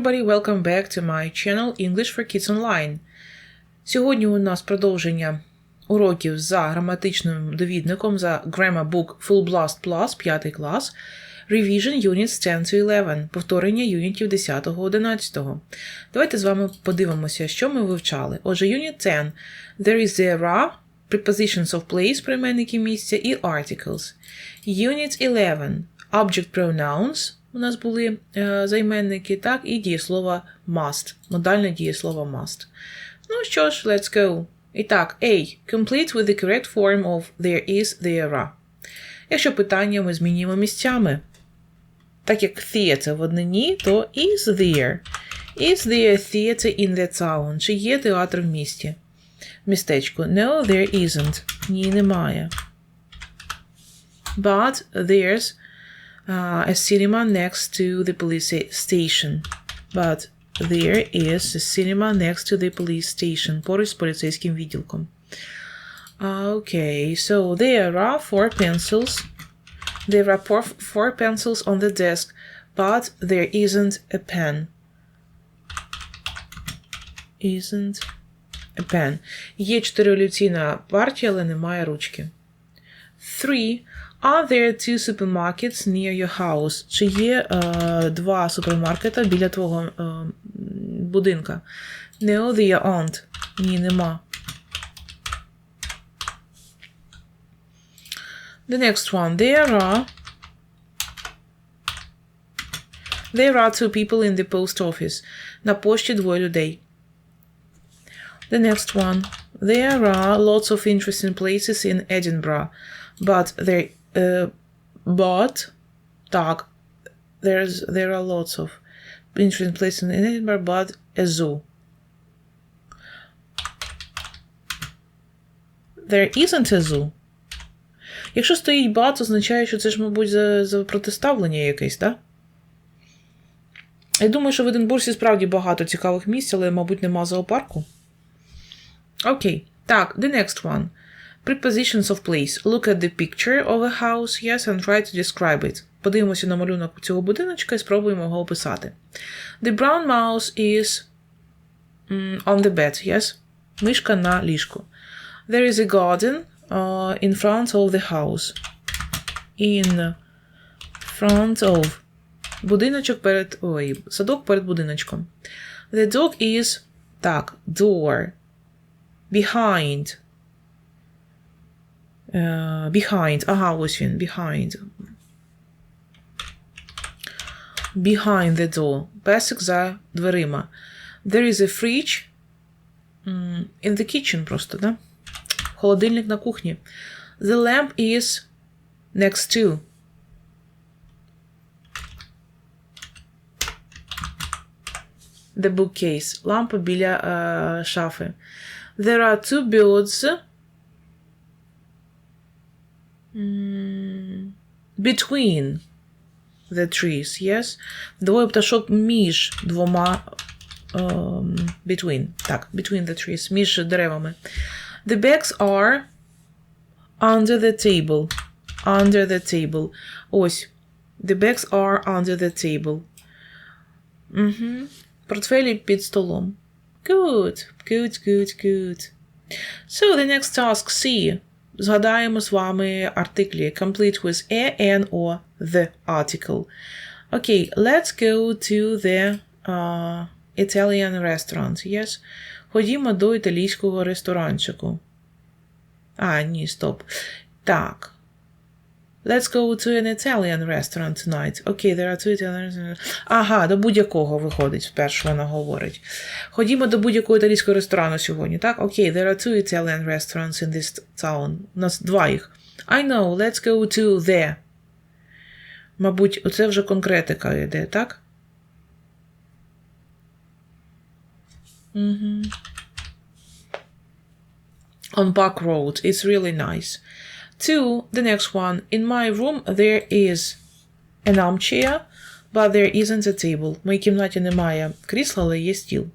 everybody, welcome back to my channel English for Kids Online. Сьогодні у нас продовження уроків за граматичним довідником за Grammar Book Full Blast Plus 5 клас, Revision Units 10 to 11, повторення юнітів 10-11. Давайте з вами подивимося, що ми вивчали. Отже, Unit 10. There is there are, prepositions of place, прийменники місця і articles. Unit 11. Object pronouns. У нас були е, займенники, так, і дієслово must. Модальне дієслово must. Ну що ж, let's go. І так, A. Complete with the correct form of there is, there are. Якщо питання ми змінюємо місцями. Так як theater в однині, то is there. Is there theater in that town? Чи є театр в місті? Містечко. No, there isn't. Ні, немає. But there's uh, a cinema next to the police station. But there is a cinema next to the police station. Поруч з поліцейським відділком. Okay, so there are four pencils. There are four, four pencils on the desk, but there isn't a pen. Isn't a pen. Є чотириолюційна партія, але немає ручки. Three. Are there two supermarkets near your house? Чи є е, два супермаркета біля твого е, будинка? No, there aren't. Ні, нема. The next one. There are. There are two people in the post office. На пошті двоє людей. The next one. There are lots of interesting places in Edinburgh, But there, uh, but, так, there's there are lots of interesting places in Edinburgh, but a zoo. There isn't a zoo. Якщо стоїть but, означає, що це ж, мабуть, за, за протиставлення якесь, так? Я думаю, що в Единбурзі справді багато цікавих місць, але, мабуть, нема зоопарку. Окей. Так, the next one. Prepositions of place. Look at the picture of a house, yes, and try to describe it. Подивимося на малюнок цього будиночка і спробуємо його описати. The brown mouse is mm, on the bed, yes? Мишка на ліжку. There is a garden uh, in front of the house. In front of. Будиночок перед. Ой, садок перед будиночком. The dog is. Так, door. Behind. Uh, behind. Ага, ось він. Behind. Behind the door. Песик за дверима. There is a fridge. Mm, in the kitchen просто, да? Холодильник на кухні. The lamp is next to. The bookcase. Лампа біля uh, шафи. There are two birds mm, between the trees, yes? Двоє пташок між двома um, between. Так, between the trees, між деревами. The bags are under the table. Under the table. Ось. The bags are under the table. Угу. Портфелі під столом. Good, good, good, good. So, the next task C. Згадаємо з вами артиклі complete with a, an or the article. Okay, let's go to the uh, Italian restaurant. Yes? Ходімо до італійського ресторанчику. А, ні, стоп. Так. Let's go to an Italian restaurant tonight. Okay, there are two Italian. Ага, до будь-якого виходить, спершу вона говорить. Ходімо до будь-якого італійського ресторану сьогодні, так? Окей, okay, there are two Italian restaurants in this town. У нас два їх. I know, let's go to there. Мабуть, оце вже конкретика йде, так? Угу. On Park Road. It's really nice. Two, the next one. In my room there is an armchair, but there isn't a table. В моїй кімнаті немає крісла, але є стіл.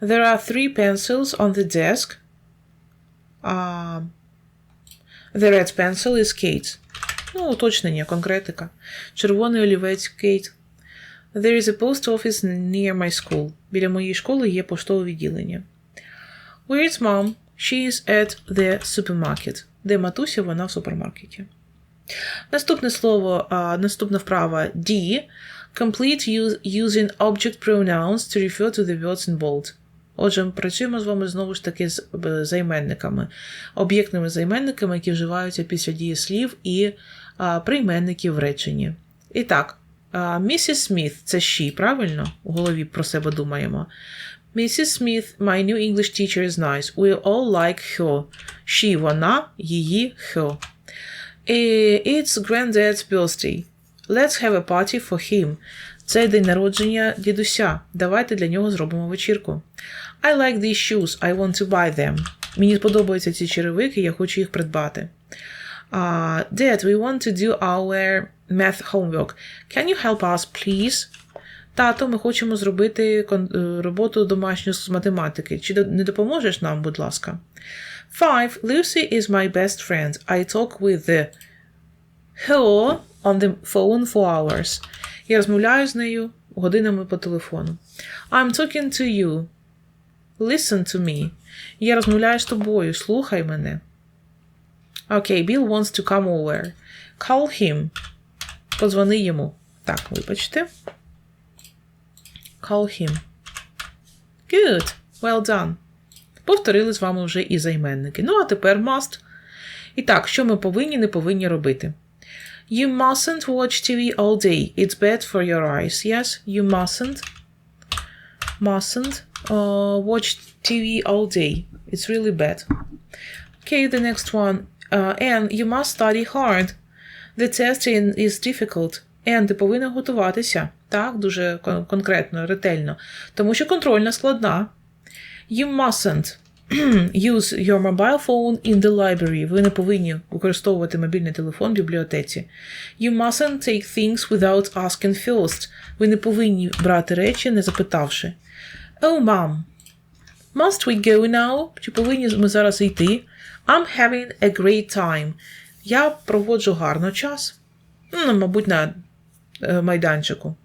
There are three pencils on the desk. Uh, the red pencil is Kate. Ну, уточнення, конкретика. Червоний олівець Кейт. There is a post office near my school. Біля моєї школи є поштове відділення. Where is mom? She is at the supermarket. Де матуся, вона в супермаркеті. Наступне слово, а, наступна вправа D. Complete use, using object pronouns to refer to the words in bold. Отже, працюємо з вами знову ж таки з займенниками, об'єктними займенниками, які вживаються після дієслів і а, прийменників в реченні. І так, місіс Сміт це she, правильно? У голові про себе думаємо. Mrs. Smith, my new English teacher is nice. We all like her. She, вона, її, her. Eh, It's granddad's birthday. Let's have a party for him. Це день народження дідуся. Давайте для нього зробимо вечірку. I like these shoes. I want to buy them. Мені подобаються ці черевики, я хочу їх придбати. Uh, Dad, we want to do our math homework. Can you help us, please? Тато, ми хочемо зробити е, роботу домашню з математики. Чи не допоможеш нам, будь ласка? Five. Lucy is my best friend. I talk with her on the phone for hours. Я розмовляю з нею годинами по телефону. I'm talking to you. Listen to me. Я розмовляю з тобою. Слухай мене. Окей, Bill wants to come over. Call him. Позвони йому. Так, вибачте. Call him. Good. Well done. Повторили з вами вже і займенники. Ну, а тепер must. І так, що ми повинні, не повинні робити? You mustn't watch TV all day. It's bad for your eyes. Yes, you mustn't. Mustn't uh, watch TV all day. It's really bad. Okay, the next one. Uh, and you must study hard. The test in- is difficult. And ти повинна готуватися. Так, дуже конкретно, ретельно. Тому що контрольна складна. You mustn't use your mobile phone in the library. Ви не повинні використовувати мобільний телефон в бібліотеці. You mustn't take things without asking first. Ви не повинні брати речі, не запитавши. Oh, mom. Must we go now? Чи повинні ми зараз йти? I'm having a great time. Я проводжу гарно час. Ну, мабуть, на е, майданчику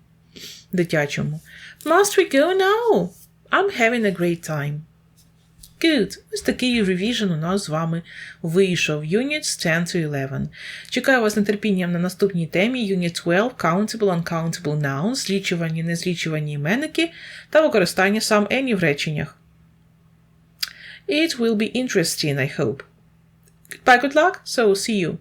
дитячому. Must we go now? I'm having a great time. Good. Ось такий revision у нас з вами вийшов. Units 10 to 11. Чекаю вас нетерпінням на наступній темі Unit 12 Countable, Uncountable Nouns, злічувані, незлічувані іменники та використання сам any в реченнях. It will be interesting, I hope. Goodbye, good luck, so see you.